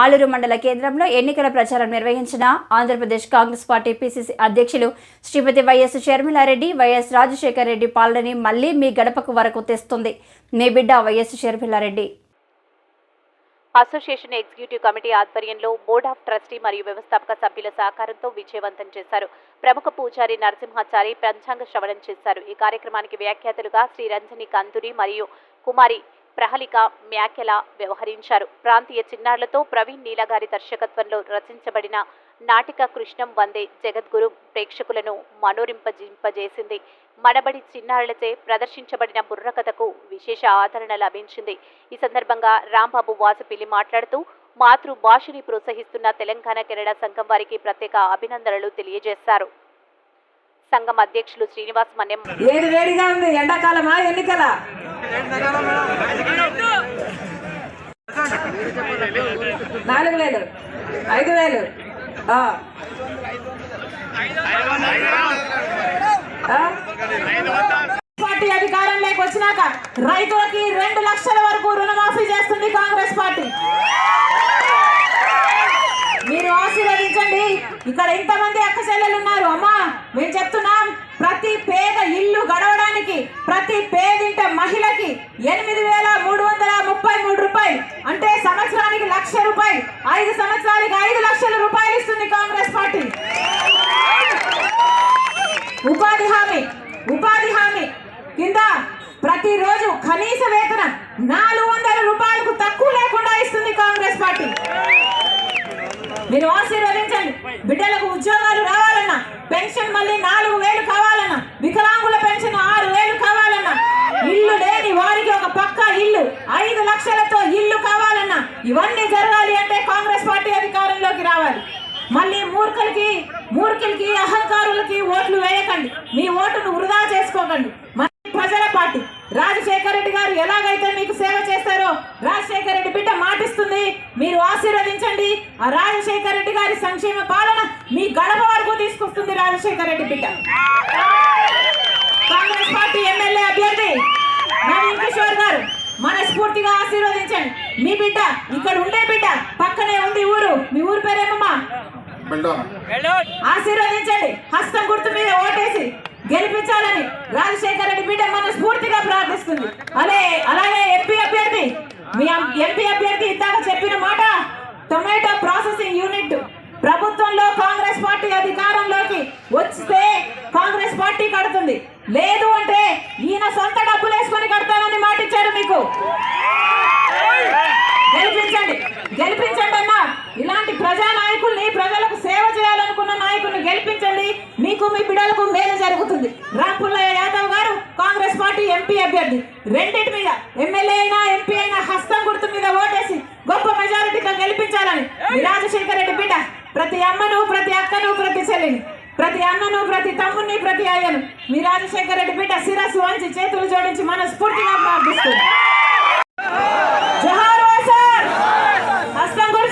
ఆలూరు మండల కేంద్రంలో ఎన్నికల ప్రచారం నిర్వహించిన ఆంధ్రప్రదేశ్ కాంగ్రెస్ పార్టీ పిసిసి అధ్యక్షులు శ్రీమతి వైఎస్ షర్మిలారెడ్డి వైఎస్ రాజశేఖర్ రెడ్డి పాలనని మళ్ళీ మీ గడపకు వరకు తెస్తుంది. మీ బిడ్డ Y S Sharmila Reddy. Association executive committee ఆధ్వర్యంలో బోర్డ్ ఆఫ్ ట్రస్టీ మరియు వ్యవస్థాపక సభ్యుల సహకారంతో విజయవంతం చేశారు. ప్రముఖ పూజారి నరసింహాచారి పంచాంగ శ్రవణం చేశారు. ఈ కార్యక్రమానికి వ్యాఖ్యాతలుగా శ్రీ రంజని కందురి మరియు కుమారి ప్రహలిక మ్యాకెల వ్యవహరించారు. ప్రాంతీయ చిన్నారులతో ప్రవీణ్ నీలగారి దర్శకత్వంలో రచించబడిన నాటిక కృష్ణం వందే జగద్గురు ప్రేక్షకులను మనోరింపజింపజేసింది మనబడి చిన్నారులచే ప్రదర్శించబడిన బుర్రకథకు విశేష ఆదరణ లభించింది. ఈ సందర్భంగా రాంబాబు వాసుపిల్లి మాట్లాడుతూ మాతృభాషని ప్రోత్సహిస్తున్న తెలంగాణ కెనడా సంఘం వారికి ప్రత్యేక అభినందనలు తెలియజేశారు. సంఘం అధ్యక్షులు శ్రీనివాస్ మన్యం వేడిగా ఉంది. ఎండాకాలమా? ఎన్నికల? నాలుగు వేలు. ఐదు వేలు. పార్టీ అధికారంలోకి వచ్చినాక రైతులకి రెండు లక్షల వరకు రుణమాఫీ చేస్తుంది కాంగ్రెస్ పార్టీ. మీరు ఆశీర్వదించండి. ఇక్కడ ఇంతమంది అక్క చెల్లెలు ఉన్నారు. అమ్మా మేము చెప్తున్నాం ప్రతి పేద ఇల్లు గడవడానికి ప్రతి పేదింట మహిళకి ఎనిమిది వేల మూడు వందల ముప్పై మూడు రూపాయలు అంటే సంవత్సరానికి లక్ష రూపాయలు ఐదు సంవత్సరాలకు ఐదు లక్షల రూపాయలు ఇస్తుంది కాంగ్రెస్ పార్టీ. ఉపాధి హామీ ఉపాధి హామీ కింద ప్రతిరోజు కనీస వేతనం నాలుగు వందల రూపాయలకు తక్కువ లేకుండా ఇస్తుంది కాంగ్రెస్ పార్టీ. మీరు ఆశీర్వదించండి. బిడ్డలకు ఉద్యోగాలు రావాలన్నా పెన్షన్ మళ్ళీ నాలుగు వేలు కావాలన్నా వికలాంగుల పెన్షన్ ఆరు వేలు కావాలన్నా ఇల్లు లేని వారికి ఒక పక్క ఇల్లు ఐదు లక్షలతో ఇల్లు కావాలన్నా ఇవన్నీ జరగాలి అంటే కాంగ్రెస్ పార్టీ అధికారంలోకి రావాలి మళ్ళీ మూర్ఖులకి మూర్ఖులకి అహంకారులకి ఓట్లు వేయకండి. మీ ఓటును వృధా చేసుకోకండి. మన ప్రజల పార్టీ. రాజశేఖర రెడ్డి గారు ఎలాగైతే మీకు సేవ చేస్తారో రాజశేఖర రెడ్డి బిడ్డ మాటిస్తుంది. మీరు ఆశీర్వదించండి. ఆ రాజశేఖర రెడ్డి గారి సంక్షేమ పాలన మీ గడప వరకు తీసుకొస్తుంది రాజశేఖర రెడ్డి బిడ్డ. కాంగ్రెస్ పార్టీ ఎమ్మెల్యే అభ్యర్థి నవీన్ కిషోర్ గారు మనస్ఫూర్తిగా ఆశీర్వదించండి. మీ బిడ్డ ఇక్కడ ఉండే బిడ్డ ఆశీర్వదించండి. హస్తం గుర్తు మీద ఓటేసి గెలిపించాలని రాజశేఖర రెడ్డి బిడ్డ మనస్ఫూర్తిగా ప్రార్థిస్తుంది. అలే అలాగే ఎంపీ అభ్యర్థి మీ ఎంపీ అభ్యర్థి ఇందాక చెప్పిన మాట టొమాటో ప్రాసెసింగ్ యూనిట్ ప్రభుత్వంలో కాంగ్రెస్ పార్టీ అధికారంలోకి వస్తే కాంగ్రెస్ పార్టీ కడుతుంది. లేదు అంటే ఈయన సొంత డబ్బులు వేసుకొని కడతానని మాట ఇచ్చారు మీకు. అభ్యర్థి. రెండింటి మీద ఎమ్మెల్యే అయినా ఎంపీ అయినా హస్తం గుర్తు మీద ఓటేసి గొప్ప మెజారిటీతో గెలిపించాలని రాజశేఖర రెడ్డి బిడ్డ. ప్రతి అమ్మను ప్రతి అక్కను ప్రతి చెల్లిని ప్రతి అన్నను ప్రతి తమ్ముని ప్రతి అయ్యను మీ రాజశేఖర రెడ్డి బిడ్డ శిరస్సు వంచి చేతులు జోడించి మనస్ఫూర్తిగా ప్రార్థిస్తుంది